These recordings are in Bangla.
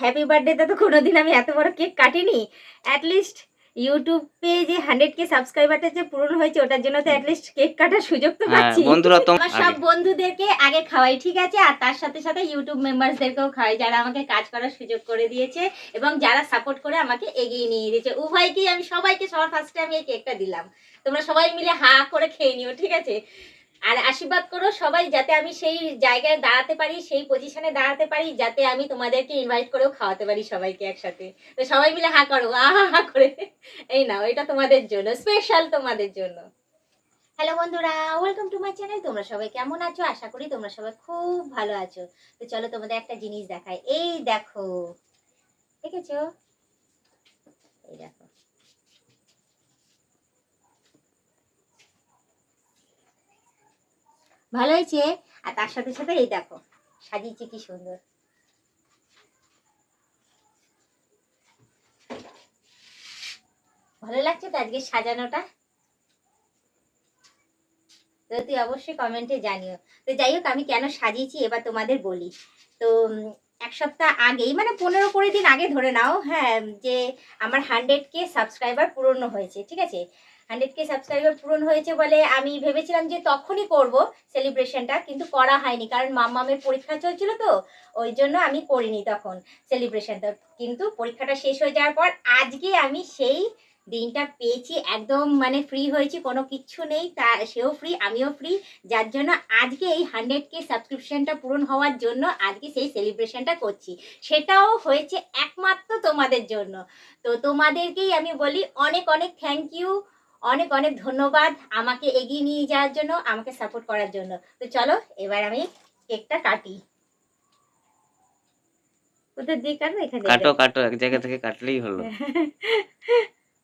হ্যাপি বার্থডেতে তো কোনোদিন আমি এত বড় কেক কাটিনি। অ্যাটলিস্ট ইউটিউবে যে হান্ড্রেড কে সাবস্ক্রাইবারটা যে পূরণ হয়েছে ওটার জন্য তো অ্যাটলিস্ট কেক কাটার সুযোগ তো হ্যাঁ পাচ্ছি। বন্ধুরা তোম আমার সব বন্ধুদেরকে আগে খাওয়াই ঠিক আছে? আর তার সাথে সাথে ইউটিউব মেম্বারসদেরকেও খাওয়াই যারা আমাকে কাজ করার সুযোগ করে দিয়েছে এবং যারা সাপোর্ট করে আমাকে এগিয়ে নিয়ে দিয়েছে উভয়কেই আমি সবাইকে সবার ফার্স্টে আমি এই কেকটা দিলাম। তোমরা সবাই মিলে হা করে খেয়ে নিও ঠিক আছে? আর আশীর্বাদ করো সবাই যাতে আমি সেই জায়গায় দাঁড়াতে পারি, সেই পজিশনে দাঁড়াতে পারি, যাতে আমি তোমাদেরকে ইনভাইট করেও খাওয়াতে পারি সবাইকে একসাথে। তো সবাই মিলে হা করো আহা হা করে। এই নাও, এটা তোমাদের জন্য স্পেশাল তোমাদের জন্য। হ্যালো বন্ধুরা ওয়েলকাম টু মাই চ্যানেল তোমরা সবাই কেমন আছো? আশা করি তোমরা সবাই খুব ভালো আছো। তো চলো তোমাদের একটা জিনিস দেখাই। এই দেখো, দেখেছ? এই দেখো। ভালো হয়েছে? আর তার সাথে সাথে এই দেখো, সাজিয়েছে কি সুন্দর। ভালো লাগছে তো আজকে সাজানোটা? তো তুই অবশ্যই কমেন্টে জানিও। তো যাই হোক, আমি কেন সাজিয়েছি এবার তোমাদের বলি। তো এক সপ্তাহ আগেই মানে পনেরো কুড়ি দিন আগে ধরে নাও হ্যাঁ যে আমার হান্ড্রেড কে সাবস্ক্রাইবার পূরণ হয়েছে, ঠিক আছে? হান্ড্রেড কে সাবস্ক্রাইবার পূরণ হয়েছে বলে আমি ভেবেছিলাম যে তখনই করব সেলিব্রেশনটা, কিন্তু করা হয়নি, কারণ মামামের পরীক্ষা চলছিল তো, ওই জন্য আমি করিনি তখন সেলিব্রেশনটা। কিন্তু পরীক্ষাটা শেষ হয়ে যাওয়ার পর আজকে আমি সেই দিনটা পেয়েছি, একদম মানে ফ্রি হয়েছি, কোনো কিচ্ছু নেই, তা সেও ফ্রি আমিও ফ্রি যার জন্য আজকে এই হান্ড্রেড কে সাবস্ক্রিপশনটা পূরণ হওয়ার জন্য আজকে সেই সেলিব্রেশনটা করছি। সেটাও হয়েছে একমাত্র তোমাদের জন্য। তো তোমাদেরকেই আমি বলি, অনেক অনেক থ্যাংক ইউ অনেক অনেক ধন্যবাদ আমাকে এগিয়ে নিয়ে যাওয়ার জন্য আমাকে সাপোর্ট করার জন্য। তো চলো এবার আমি কেকটা কাটি। কোথায় দিয়ে কাটবো? এখানে কাটো কাটো এক জায়গা থেকে কাটলেই হলো।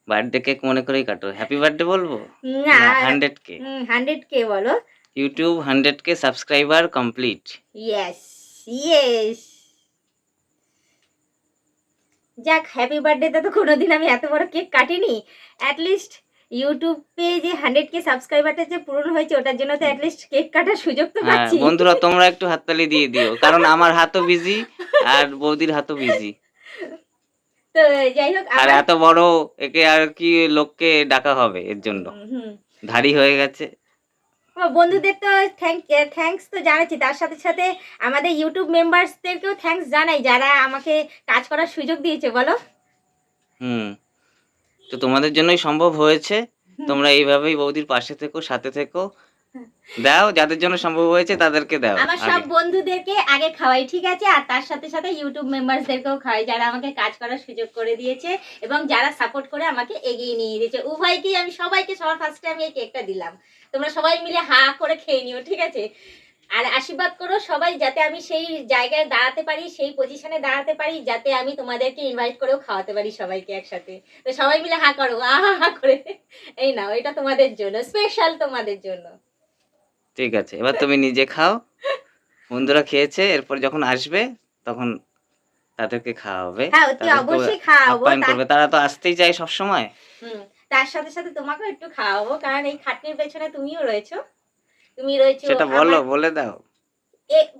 বার্থডে কেক মনে করেই কাটো। হ্যাপি বার্থডে বলব? না হান্ড্রেড কে হান্ড্রেড কে বলো। YouTube hundred K subscriber complete yes yes যাক হ্যাপি বার্থডেতে তো কোনোদিন আমি এত বড় কেক কাটিনি। অ্যাটলিস্ট ইউটিউবে যে হান্ড্রেড কে সাবস্ক্রাইবারটা যে পূরণ হয়েছে ওটার জন্য তো অ্যাটলিস্ট কেক কাটার সুযোগ তো হ্যাঁ পাচ্ছি। বন্ধুরা তোমরা একটু হাততালি দিয়ে দিও কারণ আমার হাতও বিজি আর বৌদির হাতও বিজি তো যাই হোক আর এত বড় একে আর কি লোককে ডাকা হবে এর জন্য। হয়ে গেছে। বন্ধুদের তো থ্যাংক থ্যাঙ্কস তো জানাচ্ছি। তার সাথে সাথে আমাদের ইউটিউব মেম্বার্সদেরকেও থ্যাঙ্কস জানাই যারা আমাকে কাজ করার সুযোগ দিয়েছে বলো। হুম। তো তোমাদের জন্যই সম্ভব হয়েছে। তোমরা এইভাবেই বৌদির পাশে থেকো সাথে থেকো। দাও যাদের জন্য সম্ভব হয়েছে তাদেরকে দাও। আমার সব বন্ধুদেরকে আগে খাওয়াই ঠিক আছে? আর তার সাথে সাথে ইউটিউব মেম্বারসদেরকেও খাওয়াই যারা আমাকে কাজ করার সুযোগ করে দিয়েছে এবং যারা সাপোর্ট করে আমাকে এগিয়ে নিয়ে দিয়েছে উভয়কেই আমি সবাইকে সবার ফার্স্টে আমি এই কেকটা দিলাম। তোমরা সবাই মিলে হা করে খেয়ে নিও ঠিক আছে? আর আশীর্বাদ করো সবাই যাতে আমি সেই জায়গায় দাঁড়াতে পারি সেই পজিশনে দাঁড়াতে পারি যাতে আমি তোমাদেরকে ইনভাইট করেও খাওয়াতে পারি সবাইকে একসাথে। তো সবাই মিলে হা করো আহা হা করে। এই নাও এটা তোমাদের জন্য স্পেশাল তোমাদের জন্য। ঠিক আছে এবার তুমি নিজে খাও। বন্ধুরা খেয়েছে এরপর যখন আসবে তখন তাদেরকে খাওয়াবে। হ্যাঁ অতি অবশ্যই খাওয়াবো করবে। তারা তো আসতেই চায় সব সময় হুম তার সাথে সাথে তোমাকেও একটু খাওয়াবো কারণ এই খাটনির পেছনে তুমিও রয়েছো। তুমি রয়েছো সেটা বলো বলে দাও।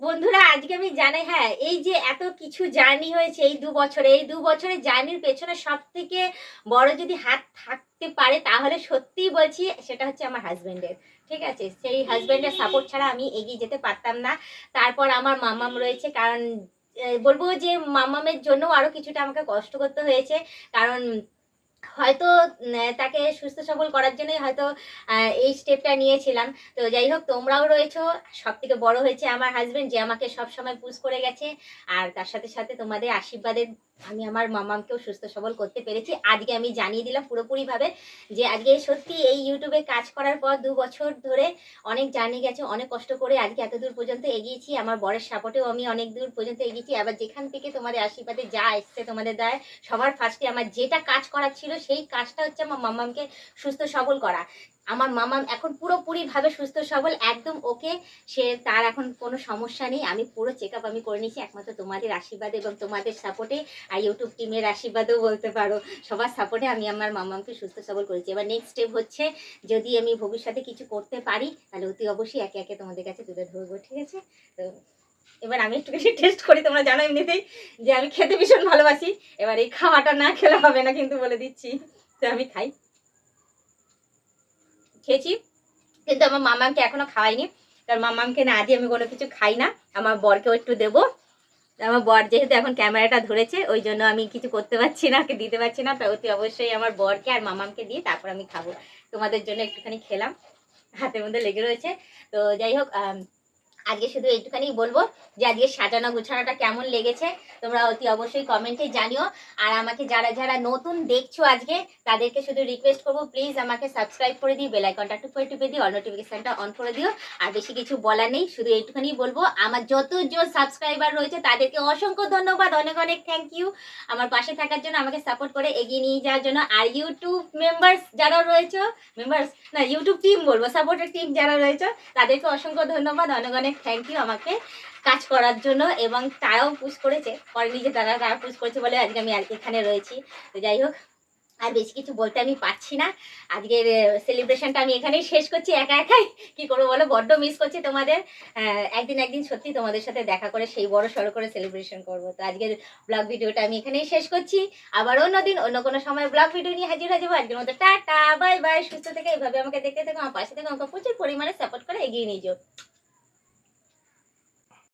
বন্ধুরা আজকে আমি জানাই হ্যাঁ এই যে এত কিছু জার্নি হয়েছে এই দু বছরে এই দু বছরে জার্নির পেছনে সব থেকে বড় যদি হাত থাকতে পারে তাহলে সত্যিই বলছি সেটা হচ্ছে আমার হাজবেন্ডের ঠিক আছে? সেই হাজবেন্ডের সাপোর্ট ছাড়া আমি এগিয়ে যেতে পারতাম না। তারপর আমার মামাম রয়েছে কারণ বলব যে মামামের জন্য আরও কিছুটা আমাকে কষ্ট করতে হয়েছে। কারণ হয়তো তাকে সুস্থ সবল করার জন্যই হয়তো এই স্টেপটা নিয়েছিলাম। তো যাই হোক, তোমরাও রয়েছো। সব থেকে বড় হয়েছে আমার হাজবেন্ড যে আমাকে সব সময় পুশ করে গেছে। আর তার সাথে সাথে তোমাদের আশীর্বাদে আমি আমার মামাকেও সুস্থ সবল করতে পেরেছি। আজকে আমি জানিয়ে দিলাম পুরোপুরিভাবে যে আজকে সত্যি এই ইউটিউবে কাজ করার পর দু বছর ধরে অনেক জার্নি গেছে, অনেক কষ্ট করে আজকে এত দূর পর্যন্ত এগিয়েছি। আমার বরের সাপোর্টেও আমি অনেক দূর পর্যন্ত এগিয়েছি। আবার যেখান থেকে তোমাদের আশীর্বাদে যা এসছে তোমাদের দ্বারা সবার ফার্স্টে আমার যেটা কাজ করার ছিল সেই কাজটা হচ্ছে আমার মামামকে সুস্থ সবল করা। আমার মামাম এখন পুরোপুরি ভাবে সুস্থ, সবল, একদম ওকে। সে তার এখন কোনো সমস্যা নেই। আমি পুরো চেক আপ আমি করে নিয়েছি। একমাত্র তোমাদের আশীর্বাদে এবং তোমাদের সাপোর্টে আর ইউটিউব টিমের আশীর্বাদও বলতে পারো। সবার সাপোর্টে আমি আমার মামামকে সুস্থ, সবল করেছি। এবার নেক্সট স্টেপ হচ্ছে, যদি আমি ভবিষ্যতে কিছু করতে পারি, তাহলে অতি অবশ্যই একে একে তোমাদের কাছে তুলে ধরবো, ঠিক আছে? তো এবার আমি একটু বেশি টেস্ট করি, তোমরা জানো এমনিতেই যে আমি খেতে ভীষণ ভালোবাসি। এবার এই খাওয়াটা না খেলে হবে না কিন্তু বলে দিচ্ছি। তো আমি খাই। খেয়েছি। কিন্তু আমার মামাকে এখনও খাওয়াইনি। কারণ মামাকে না দিয়ে আমি কোনো কিছু খাই না। আমার বরকেও একটু দেবো। আমার বর যেহেতু এখন ক্যামেরাটা ধরেছে, ওই জন্য আমি কিছু করতে পারছি না দিতে পারছি না। তো অতি অবশ্যই আমার বরকে আর মামামকে দিয়ে তারপর আমি খাব। তোমাদের জন্য একটুখানি খেলাম। হাতের মধ্যে লেগে রয়েছে। তো যাই হোক আজকে শুধু একটুখানি বলব যে আজকে সাজানো গুছানোটা কেমন লেগেছে, তোমরা অতি অবশ্যই কমেন্টে জানিও। আর আমাকে যারা যারা নতুন দেখছ আজকে, তাদেরকে শুধু রিকোয়েস্ট করব প্লিজ আমাকে সাবস্ক্রাইব করে দিই বেল আইকনটা টুক করে টিপে দিও অল নোটিফিকেশনটা অন করে দিও। আর বেশি কিছু বলার নেই, শুধু এইটুখানি বলব, আমার যতজন সাবস্ক্রাইবার রয়েছে, তাদেরকে অসংখ্য ধন্যবাদ, অনেক অনেক থ্যাংক ইউ আমার পাশে থাকার জন্য আমাকে সাপোর্ট করে এগিয়ে নিয়ে যাওয়ার জন্য। আর ইউটিউব মেম্বার্স যারা রয়েছে মেম্বার্স না ইউটিউব টিম বলব সাপোর্টের টিম যারা রয়েছে, তাদেরকে অসংখ্য ধন্যবাদ, অনেক অনেক থ্যাংক ইউ আমাকে কাজ করার জন্য এবং তারাও পুশ করেছে। করেনি নিজে তারা তারা পুশ করেছে বলে আজকে আমি এখানে রয়েছি। তো যাই হোক, আর বেশি কিছু বলতে আমি পারছি না। আজকের সেলিব্রেশনটা আমি এখানেই শেষ করছি একা একাই। কি করব বলো? বড্ড মিস করছি তোমাদের। একদিন একদিন সত্যি তোমাদের সাথে দেখা করে সেই বড় সড়ো করে সেলিব্রেশন করব। তো আজকের ব্লগ ভিডিওটা আমি এখানেই শেষ করছি। আবার অন্যদিন অন্য কোনো সময় ব্লগ ভিডিও নিয়ে হাজির হয়ে যাব। আজকের মতো টাটা বাই বাই সুস্থ থেকে এইভাবে আমাকে দেখতে থাকো, আমার পাশে থেকে, আমাকে প্রচুর পরিমাণে সাপোর্ট করে এগিয়ে নিয়ে যাও।